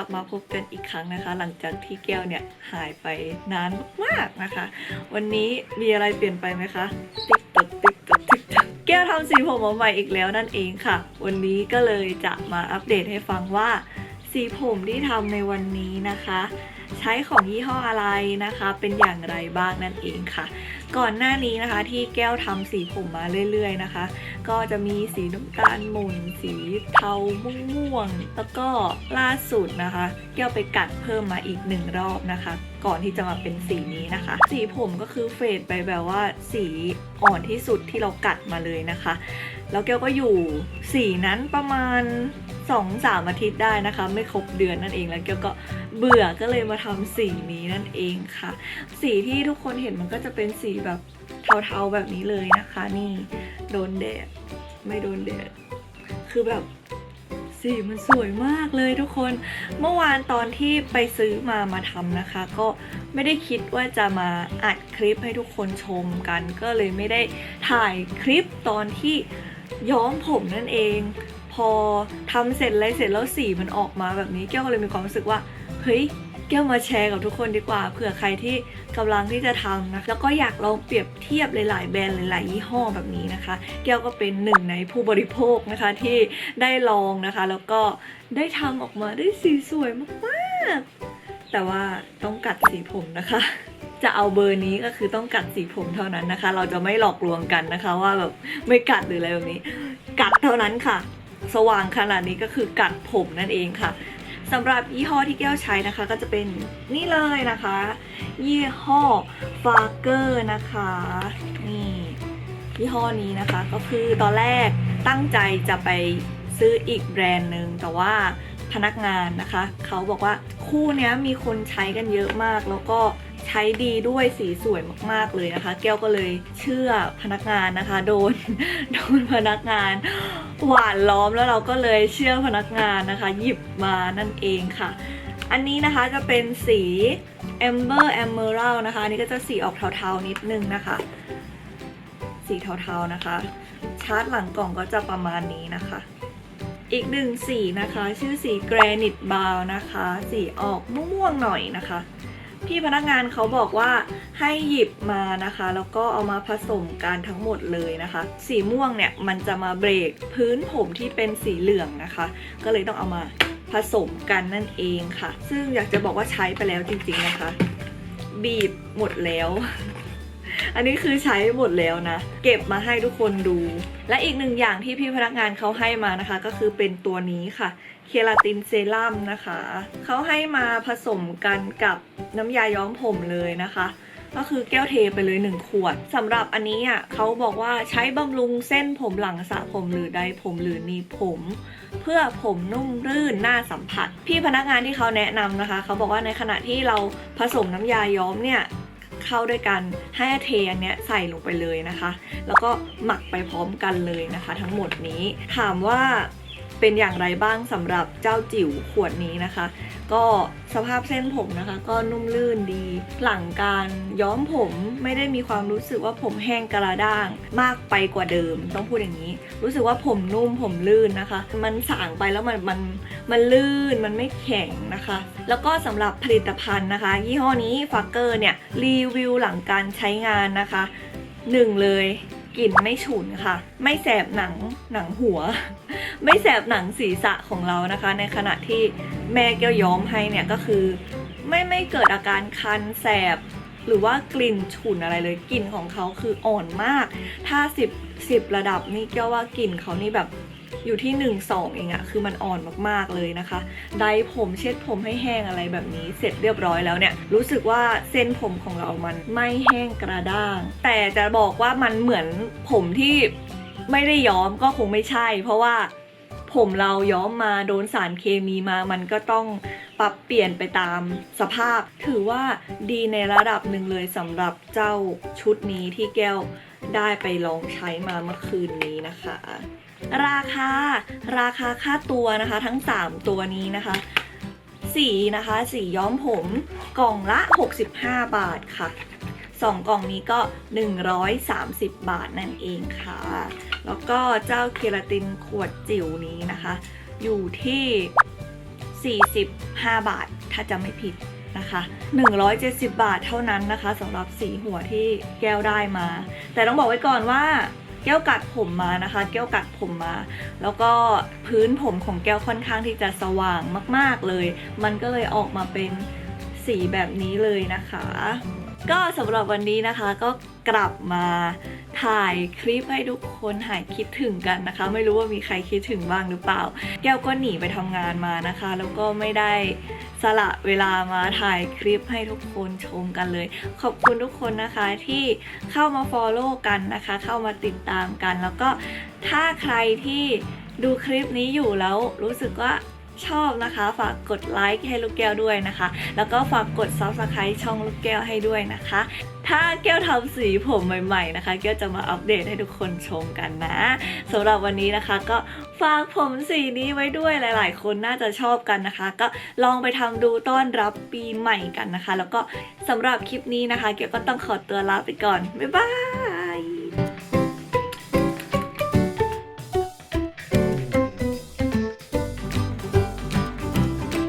ลับมาพบกันอีกครั้งนะคะ หลังจากที่แก้วเนี่ยหายไปนานมากๆนะคะ วันนี้มีอะไรเปลี่ยนไปไหมคะ ติ๊กตักติ๊กตักติ๊กตักแก้วทำสีผมมาใหม่อีกแล้วนั่นเองค่ะ วันนี้ก็เลยจะมาอัปเดตให้ฟังว่าสีผมที่ทำในวันนี้นะคะ ใช้ของยี่ห้ออะไรนะคะ เป็นอย่างไรบ้างนั่นเองค่ะ ก่อนหน้านี้นะคะที่แก้วทำสีผมมาเรื่อย ๆนะคะ ก็จะมีสีน้ำตาลหม่นสีเทาม่วงๆแล้วก็ล่าสุดนะคะ แก้วไปกัดเพิ่มมาอีกหนึ่งรอบนะคะ ก่อนที่จะมาเป็นสีนี้นะคะ สีผมก็คือเฟดไปแบบว่าสีอ่อนที่สุดที่เรากัดมาเลยนะคะ แล้วแก้วก็อยู่สีนั้นประมาณ 2อสามอาทิตย์ได้นะคะ ไม่ครบเดือนนั่นเองแล้วแก้วก็เบื่อก็เลยมาทำสีนี้นั่นเองค่ะ สีที่ทุกคนเห็นมันก็จะเป็นสีแบบเทาๆแบบนี้เลยนะคะ นี่โดนแดดไม่โดนแดดคือแบบสีมันสวยมากเลยทุกคน เมื่อวานตอนที่ไปซื้อมามาทำนะคะ ก็ไม่ได้คิดว่าจะมาอัดคลิปให้ทุกคนชมกัน ก็เลยไม่ได้ถ่ายคลิปตอนที่ย้อมผมนั่นเอง พอทำเสร็จอะไรเสร็จแล้วสีมันออกมาแบบนี้แก้วก็เลยมีความรู้สึกว่าเฮ้ยแก้วมาแชร์กับทุกคนดีกว่าเผื่อใครที่กำลังที่จะทำนะแล้วก็อยากลองเปรียบเทียบหลาย ๆ แบรนด์หลาย ๆ ยี่ห้อแบบนี้นะคะ แก้วก็เป็นหนึ่งในผู้บริโภคนะคะที่ได้ลองนะคะ แล้วก็ได้ทำออกมาได้สีสวยมากๆ แต่ว่าต้องกัดสีผมนะคะจะเอาเบอร์นี้ก็คือต้องกัดสีผมเท่านั้นนะคะ เราจะไม่หลอกลวงกันนะคะ ว่าแบบไม่กัดหรืออะไรแบบนี้ กัดเท่านั้นค่ะ สว่างขนาดนี้ก็คือกัดผมนั่นเองค่ะสำหรับยี่ห้อที่แก้วใช้นะคะก็จะเป็นนี่เลยนะคะ ยี่ห้อฟาเกอร์นะคะนี่ยี่ห้อนี้นะคะก็คือตอนแรกตั้งใจจะไปซื้ออีกแบรนด์หนึ่งแต่ว่าพนักงานนะคะ เขาบอกว่าคู่นี้มีคนใช้กันเยอะมากแล้วก็ ใช้ดีด้วยสีสวยมากๆเลยนะคะ แก้วก็เลยเชื่อพนักงานนะคะ โดนโดนพนักงานหวานล้อมแล้วเราก็เลยเชื่อพนักงานนะคะ หยิบมานั่นเองค่ะ อันนี้นะคะจะเป็นสี Amber Emerald นะคะนนี้ก็จะสีออกเทาๆนิดนึงนะคะ สีเทาๆนะคะ ชาร์จหลังกล่องก็จะประมาณนี้นะคะ อีกหนึ่งสีนะคะ ชื่อสี Granite Brown นะคะ สีออกม่วงๆหน่อยนะคะ พี่พนักงานเขาบอกว่าให้หยิบมานะคะ แล้วก็เอามาผสมกันทั้งหมดเลยนะคะ สีม่วงเนี่ยมันจะมาเบรกพื้นผมที่เป็นสีเหลืองนะคะ ก็เลยต้องเอามาผสมกันนั่นเองค่ะ ซึ่งอยากจะบอกว่าใช้ไปแล้วจริงๆนะคะ บีบหมดแล้ว อันนี้คือใช้หมดแล้วนะ เก็บมาให้ทุกคนดู และอีกหนึ่งอย่างที่พี่พนักงานเขาให้มานะคะ ก็คือเป็นตัวนี้ค่ะ เคลาตินเซรั่มนะคะ เขาให้มาผสมกันกับน้ำยาย้อมผมเลยนะคะก็คือแก้วเทไปเลย 1 ขวดสำหรับอันนี้อะเขาบอกว่าใช้บำรุงเส้นผมหลังสระผมหรือใดผมหรือนีผม เพื่อผมนุ่มรื่นน่าสัมผัส พี่พนักงานที่เขาแนะนำนะคะ เขาบอกว่าในขณะที่เราผสมน้ำยาย้อมเนี่ย เข้าด้วยกันให้เทอันเนี้ยใส่ลงไปเลยนะคะ แล้วก็หมักไปพร้อมกันเลยนะคะ ทั้งหมดนี้ถามว่า เป็นอย่างไรบ้างสำหรับเจ้าจิ๋วขวดนี้นะคะ ก็สภาพเส้นผมนะคะ ก็นุ่มลื่นดี หลังการย้อมผมไม่ได้มีความรู้สึกว่าผมแห้งกระด้างมากไปกว่าเดิม ต้องพูดอย่างนี้ รู้สึกว่าผมนุ่มผมลื่นนะคะ มันสางไปแล้วมันมันมันลื่นมันไม่แข็งนะคะ แล้วก็สำหรับผลิตภัณฑ์นะคะ ยี่ห้อนี้ฟักเกอร์เนี่ยรีวิวหลังการใช้งานนะคะหนึ่งเลย กลิ่นไม่ฉุนค่ะ ไม่แสบหนังหนังหัว ไม่แสบหนังศีรษะของเรานะคะ ในขณะที่แม่แก้วย้อมให้เนี่ยก็คือ ไม่ไม่เกิดอาการคันแสบหรือว่ากลิ่นฉุนอะไรเลยกลิ่นของเขาคืออ่อนมาก ถ้า 10 10 ระดับนี่เก้วว่ากลิ่นเขานี่แบบ อยู่ที่ 1 2 เองอะคือมันอ่อนมากๆเลยนะคะ ไดร์ผมเช็ดผมให้แห้งอะไรแบบนี้ เสร็จเรียบร้อยแล้วเนี่ย รู้สึกว่าเส้นผมของเรามันไม่แห้งกระด้าง แต่จะบอกว่ามันเหมือนผมที่ไม่ได้ย้อมก็คงไม่ใช่ เพราะว่าผมเราย้อมมาโดนสารเคมีมา มันก็ต้องปรับเปลี่ยนไปตามสภาพ ถือว่าดีในระดับหนึ่งเลยสำหรับเจ้าชุดนี้ที่แก้วได้ไปลองใช้มาเมื่อคืนนี้นะคะ ราคา ราคาค่าตัวนะคะ ทั้ง 3 ตัวนี้นะคะสีนะคะสีย้อมผมกล่องละ 65 บาทค่ะ 2 กล่องนี้ก็ 130 บาทนั่นเองค่ะ แล้วก็เจ้าเคราตินขวดจิ๋วนี้นะคะ อยู่ที่ 45 บาทถ้าจะไม่ผิดนะคะ 170 บาทเท่านั้นนะคะสำหรับสีหัวที่แก้วได้มา แต่ต้องบอกไว้ก่อนว่า แก้วกัดผมมานะคะ แก้วกัดผมมา แล้วก็พื้นผมของแก้วค่อนข้างที่จะสว่างมาก ๆเลย มันก็เลยออกมาเป็นสีแบบนี้เลยนะคะ ก็สำหรับวันนี้นะคะก็กลับมาถ่ายคลิปให้ทุกคนหายคิดถึงกันนะคะ ไม่รู้ว่ามีใครคิดถึงบ้างหรือเปล่า แก้วก็หนีไปทำงานมานะคะ แล้วก็ไม่ได้สละเวลามาถ่ายคลิปให้ทุกคนชมกันเลย ขอบคุณทุกคนนะคะที่เข้ามา follow กันนะคะ เข้ามาติดตามกัน แล้วก็ถ้าใครที่ดูคลิปนี้อยู่แล้วรู้สึกว่า ชอบนะคะ ฝากกดไลค์ให้ลูกแก้วด้วยนะคะ แล้วก็ฝากกด subscribe ช่องลูกแก้วให้ด้วยนะคะ ถ้าแก้วทำสีผมใหม่ๆนะคะ แก้วจะมาอัปเดตให้ทุกคนชมกันนะสำหรับวันนี้นะคะก็ฝากผมสีนี้ไว้ด้วยหลาย ๆ คนน่าจะชอบกันนะคะ ก็ลองไปทำดูต้อนรับปีใหม่กันนะคะ แล้วก็สำหรับคลิปนี้นะคะแก้วก็ต้องขอตัวลาไปก่อน บ๊ายบาย